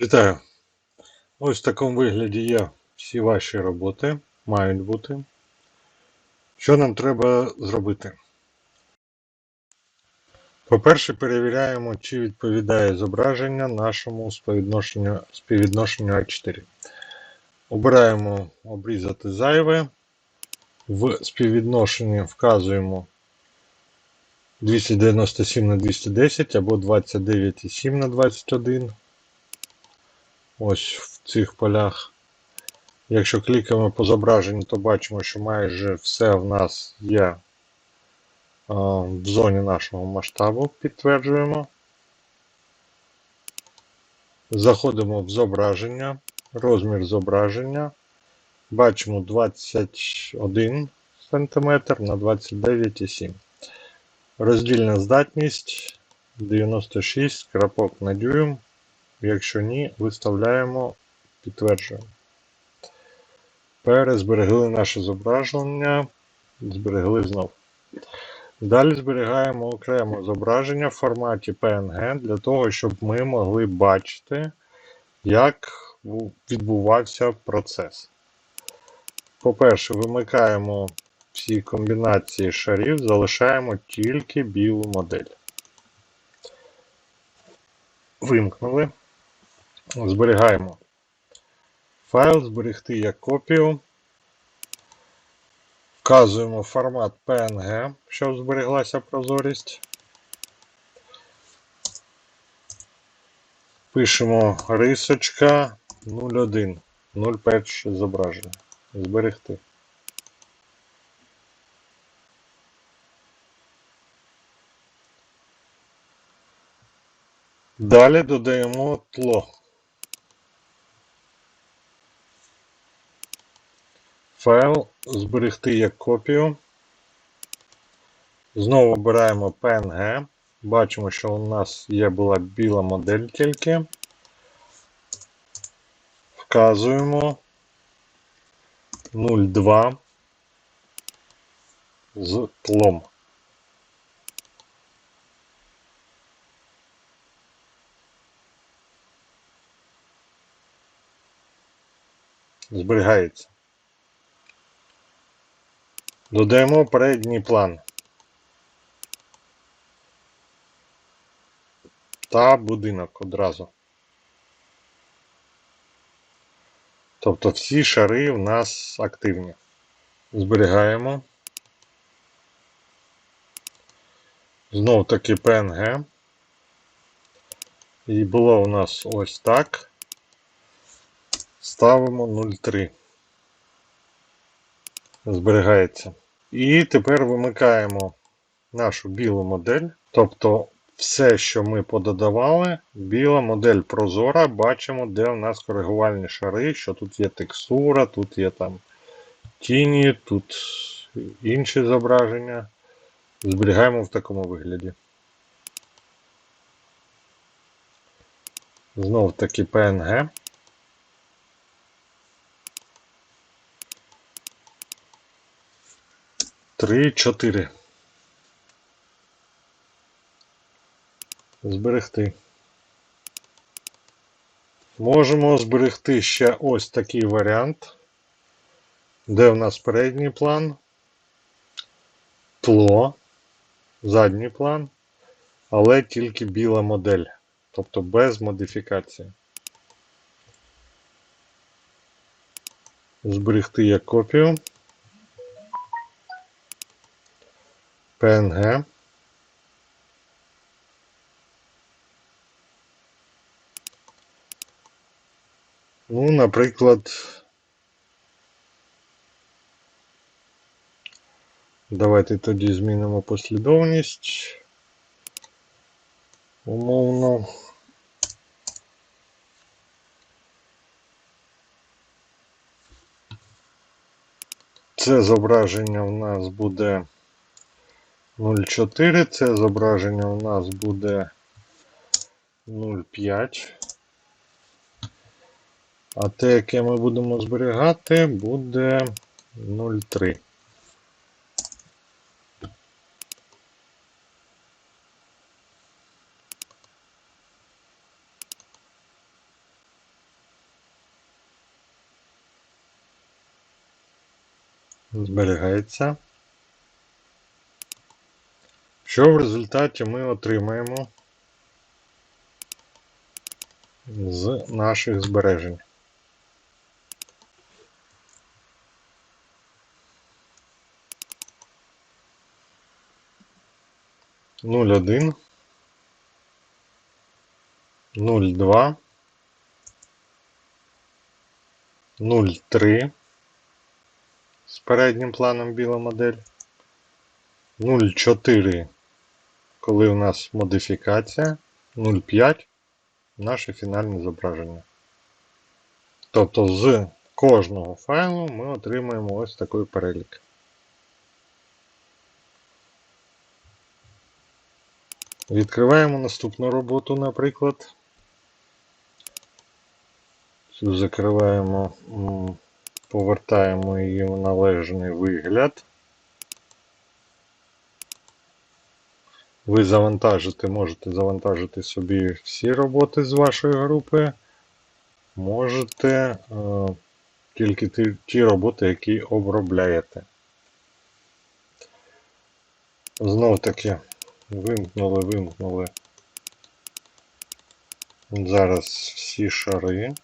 Вітаю! Ось в такому вигляді є всі ваші роботи, мають бути. Що нам треба зробити? По-перше, перевіряємо, чи відповідає зображення нашому співвідношенню, співвідношенню А4. Обираємо обрізати зайве. В співвідношенні вказуємо 297 на 210 або 29,7 на 21. Ось в цих полях. Якщо клікаємо по зображенню, то бачимо, що майже все в нас є в зоні нашого масштабу. Підтверджуємо. Заходимо в зображення, розмір зображення. Бачимо 21 см на 29,7 Роздільна здатність 96 крапок на дюйм. Якщо ні, виставляємо, підтверджуємо. Перезберегли наше зображення, зберегли знов. Далі зберігаємо окремо зображення в форматі PNG для того, щоб ми могли бачити, як відбувався процес. По-перше, вимикаємо всі комбінації шарів, залишаємо тільки білу модель. Вимкнули. Зберігаємо. Файл зберегти як копію. Вказуємо формат PNG, щоб збереглася прозорість. Пишемо рисочка 01, 01 зображення. Зберегти. Далі додаємо тло. Файл зберегти як копію. Знову обираємо PNG. Бачимо, що у нас є була біла модель тільки. Вказуємо 0,2 з тлом. Зберігається. Додаємо передній план. Та будинок одразу. Тобто всі шари в нас активні. Зберігаємо. Знов таки PNG. І було у нас ось так. Ставимо 0,3. Зберігається. І тепер вимикаємо нашу білу модель. Тобто все, що ми пододавали, біла модель прозора, бачимо, де у нас коригувальні шари, що тут є текстура, тут є там тіні, тут інші зображення. Зберігаємо в такому вигляді. Знов таки PNG. Три, чотири. Зберегти. Можемо зберегти ще ось такий варіант, де в нас передній план, тло, задній план, але тільки біла модель, тобто без модифікації. Зберегти як копію. PNG. Ну, наприклад, давайте тоді змінимо послідовність. Умовно. Це зображення у нас буде 0,4. Це зображення у нас буде 0,5. А те, яке ми будемо зберігати, буде 0,3. Зберігається. Що в результаті ми отримаємо з наших збережень? Нуль один, нуль два, нуль три. З переднім планом біла модель, нуль чотири, коли у нас модифікація, нуль п'ять наше фінальне зображення. Тобто з кожного файлу ми отримаємо ось такий перелік. Відкриваємо наступну роботу, наприклад. Цю закриваємо, повертаємо її в належний вигляд. Ви завантажите, можете завантажити собі всі роботи з вашої групи. Можете е, тільки ті, ті роботи, які обробляєте. Знов таки вимкнули, вимкнули. Зараз всі шари.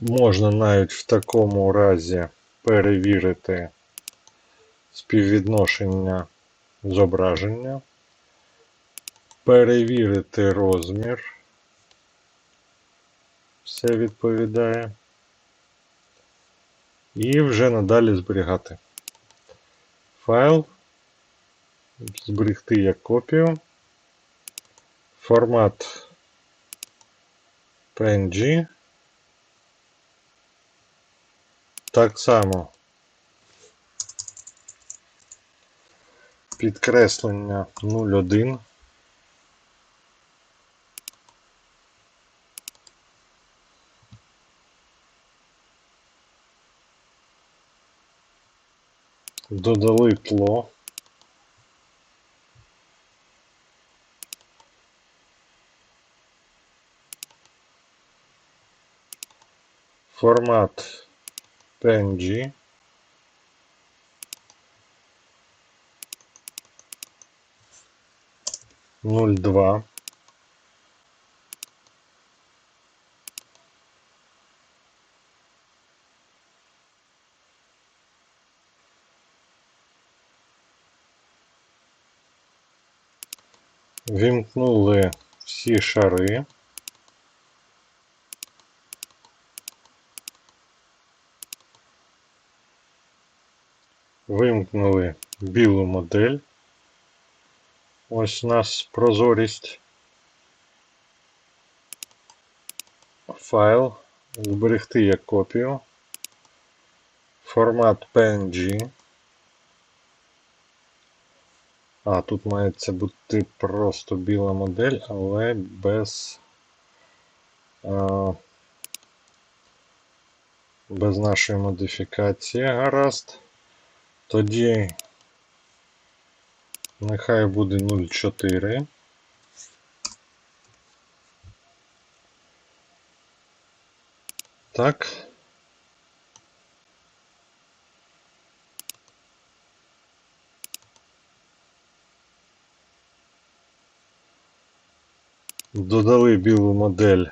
Можна навіть в такому разі перевірити співвідношення зображення, перевірити розмір. Все відповідає. І вже надалі зберігати. Файл. Зберегти як копію. Формат PNG. Так само підкреслення 01. Додали тло. Формат PNG. Нуль два. Вімкнули всі шари. Вимкнули білу модель. Ось у нас прозорість. Файл. Зберегти як копію. Формат PNG. А, тут мається бути просто біла модель, але без. А, без нашої модифікації гаразд. Тоді нехай буде 0,4. Так. Додали білу модель.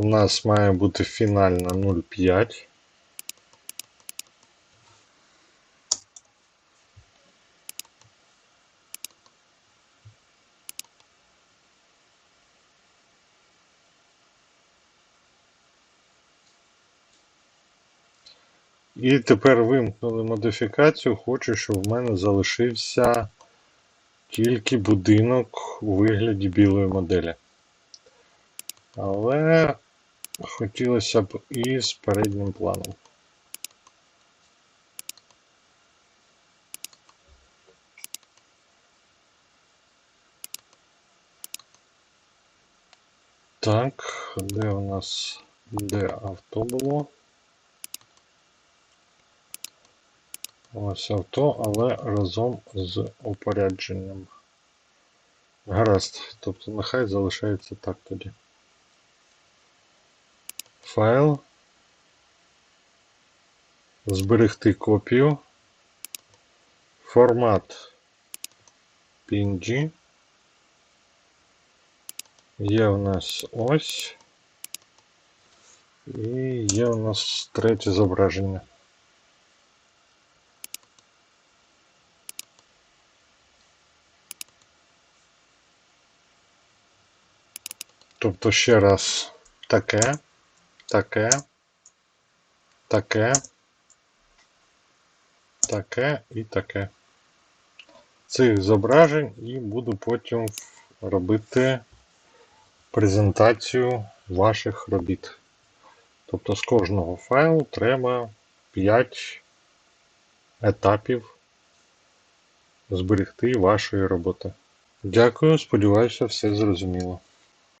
У нас має бути фінальна 0,5. І тепер вимкнули модифікацію. Хочу, щоб в мене залишився тільки будинок у вигляді білої моделі. Але хотілося б і з переднім планом. Так, де у нас де авто було? Ось авто, але разом з упорядженням. Гаразд. Тобто нехай залишається так тоді. Файл. Зберегти копію. Формат PNG. Є в нас ось. І є у нас третє зображення. Тобто ще раз таке, Таке, таке, таке і таке. Цих зображень і буду потім робити презентацію ваших робіт. Тобто з кожного файлу треба 5 етапів зберегти вашої роботи. Дякую, сподіваюся, все зрозуміло.